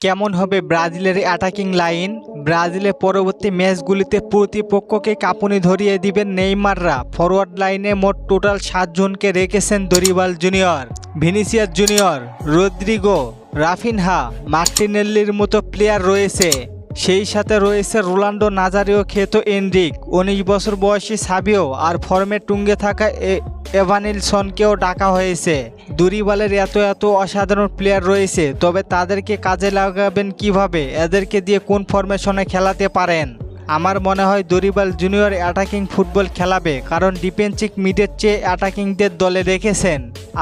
কেমন হবে ব্রাজিলের অ্যাটাকিং লাইন ব্রাজিলের পরবর্তী ম্যাচগুলিতে প্রতিপক্ষকে কাঁপুনি ধরিয়ে দিবেন নেইমাররা। ফরওয়ার্ড লাইনে মোট টোটাল সাতজনকে রেখেছেন Dorival junior Vinicius junior Rodrygo, Raphinha, মার্টিনেল্লির মতো প্লেয়ার রয়েছে। সেই সাথে রয়েছে রোনাল্ডো নাজারিও, খেত এনরিক। উনিশ বছর বয়সী সাবিও আর ফর্মে টুঙ্গে থাকা এভানিলসনকেও ডাকা হয়েছে। দুরিবালের এত এত অসাধারণ প্লেয়ার রয়েছে, তবে তাদেরকে কাজে লাগাবেন কীভাবে? এদেরকে দিয়ে কোন ফর্মেশনে খেলাতে পারেন? আমার মনে হয় দরিবাল জুনিয়র অ্যাটাকিং ফুটবল খেলাবে, কারণ ডিফেন্সিভ মিডের চেয়ে অ্যাটাকিংদের দলে রেখেছেন।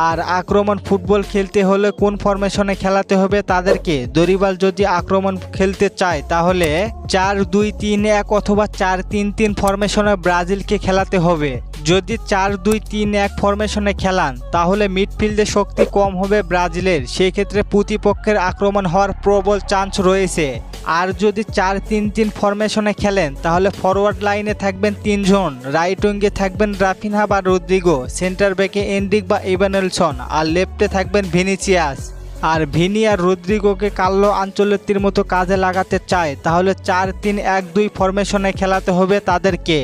আর আক্রমণ ফুটবল খেলতে হলে কোন ফরমেশনে খেলাতে হবে তাদেরকে? দরিবাল যদি আক্রমণ খেলতে চায়, তাহলে চার দুই তিন এক অথবা চার তিন তিন ফরমেশনে ব্রাজিলকে খেলাতে হবে। যদি চার দুই তিন এক ফরমেশনে খেলান, তাহলে মিডফিল্ডে শক্তি কম হবে ব্রাজিলের। সেই ক্ষেত্রে প্রতিপক্ষের আক্রমণ হওয়ার প্রবল চান্স রয়েছে। আর যদি চার তিন তিন ফরমেশনে খেলেন, তাহলে ফরওয়ার্ড লাইনে থাকবেন তিনজন। রাইট উইঙ্গে থাকবেন রাফিনহা বা রদ্রিগো সেন্টার ব্যাকে এন্ড্রিক বা ইভানেলসন আর লেফটে থাকবেন ভিনিসিয়াস। আর ভিনি আর রদ্রিগোকে কাল্লো আঞ্চলিকটির মতো কাজে লাগাতে চায়, তাহলে চার তিন এক দুই ফরমেশনে খেলাতে হবে তাদেরকে।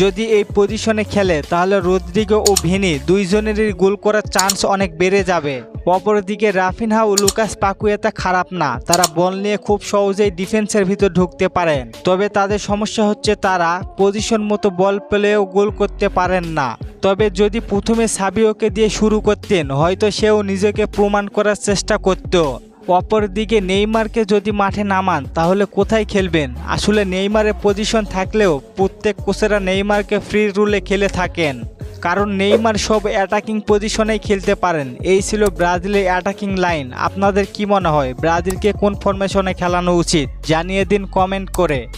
যদি এই পজিশনে খেলে, তাহলে রদ্রিগো ও ভিনি দুইজনেরই গোল করার চান্স অনেক বেড়ে যাবে। অপরদিকে রাফিনহা ও লুকাস পাকুয়েতা খারাপ না। তারা বল নিয়ে খুব সহজেই ডিফেন্সের ভিতর ঢুকতে পারেন। তবে তাদের সমস্যা হচ্ছে তারা পজিশন মতো বল পেলেও গোল করতে পারেন না। তবে যদি প্রথমে সাবিওকে দিয়ে শুরু করতেন, হয়তো সেও নিজেকে প্রমাণ করার চেষ্টা করতো। অপরদিকে নেইমারকে যদি মাঠে নামান, তাহলে কোথায় খেলবেন? আসলে নেইমারের পজিশন থাকলেও প্রত্যেক কোচেরা নেইমারকে ফ্রি রুলে খেলে থাকেন। কারণ নেইমার সব অ্যাটাকিং পজিশনেই খেলতে পারেন। এই ছিল ব্রাজিলের অ্যাটাকিং লাইন আপনাদের কি মনে হয়, ব্রাজিলকে কোন ফরমেশনে খেলানো উচিত? জানিয়ে দিন কমেন্ট করে।